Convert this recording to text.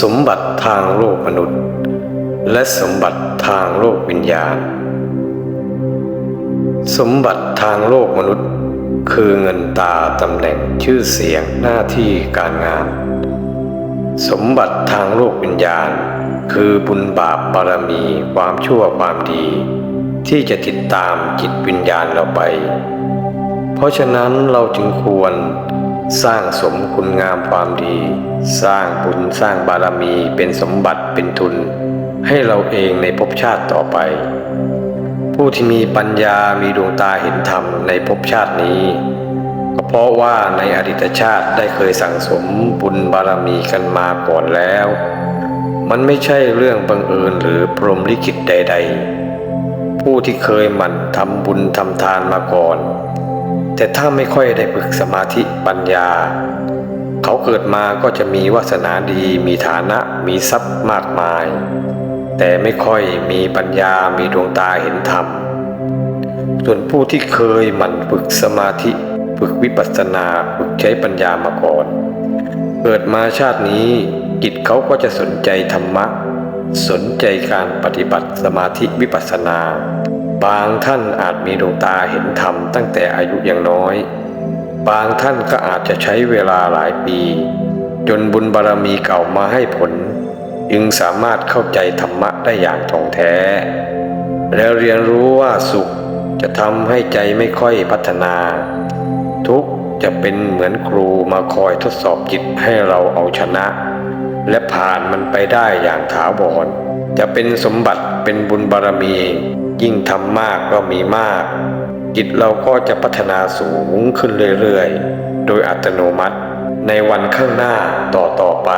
สมบัติทางโลกมนุษย์ และสมบัติทางโลกวิญญาณ สมบัติทางโลกมนุษย์ คือเงินตาตำแหน่งชื่อเสียงหน้าที่การงาน สมบัติทางโลกวิญญาณ คือบุญบาปบารมีความชั่วความดี ที่จะติดตามจิตวิญญาณเราไป เพราะฉะนั้นเราจึงควร สร้างสมคุณงามความดี สร้างบุญสร้างบารมีเป็นสมบัติเป็นทุน ให้เราเองในภพชาติต่อไป ผู้ที่มีปัญญามีดวงตาเห็นธรรมในภพชาตินี้ ก็เพราะว่าในอดีตชาติได้เคยสั่งสมบุญบารมีกันมาก่อนแล้ว มันไม่ใช่เรื่องบังเอิญหรือพรหมลิขิตใด ๆ ผู้ที่เคยหมั่นทำบุญทำทานมาก่อน แต่ถ้าไม่ค่อยได้ฝึกสมาธิปัญญา เขาเกิดมาก็จะมีวาสนาดีมีฐานะมีทรัพย์มากมาย แต่ไม่ค่อยมีปัญญามีดวงตาเห็นธรรม ส่วนผู้ที่เคยหมั่นฝึกสมาธิฝึกวิปัสสนาฝึกใช้ปัญญามาก่อน เกิดมาชาตินี้จิตเขาก็จะสนใจธรรมะ สนใจการปฏิบัติสมาธิวิปัสสนา บางท่านอาจมีดวงตาเห็นธรรมตั้งแต่อายุยังน้อย บางท่านก็อาจจะใช้เวลาหลายปี จนบุญบารรมีเก่ามาให้ผล จึงสามารถเข้าใจธรรมะได้อย่างท่องแท้ แล้วเรียนรู้ว่าสุขจะทำให้ใจไม่ค่อยพัฒนา ทุกจะเป็นเหมือนครูมาคอยทดสอบจิตให้เราเอาชนะ และผ่านมันไปได้อย่างถาวรจะเป็นสมบัติเป็นบุญบารมี ยิ่งทำมากก็มีมาก จิตเราก็จะพัฒนาสูงขึ้นเรื่อยๆ โดยอัตโนมัติในวันข้างหน้าต่อๆไป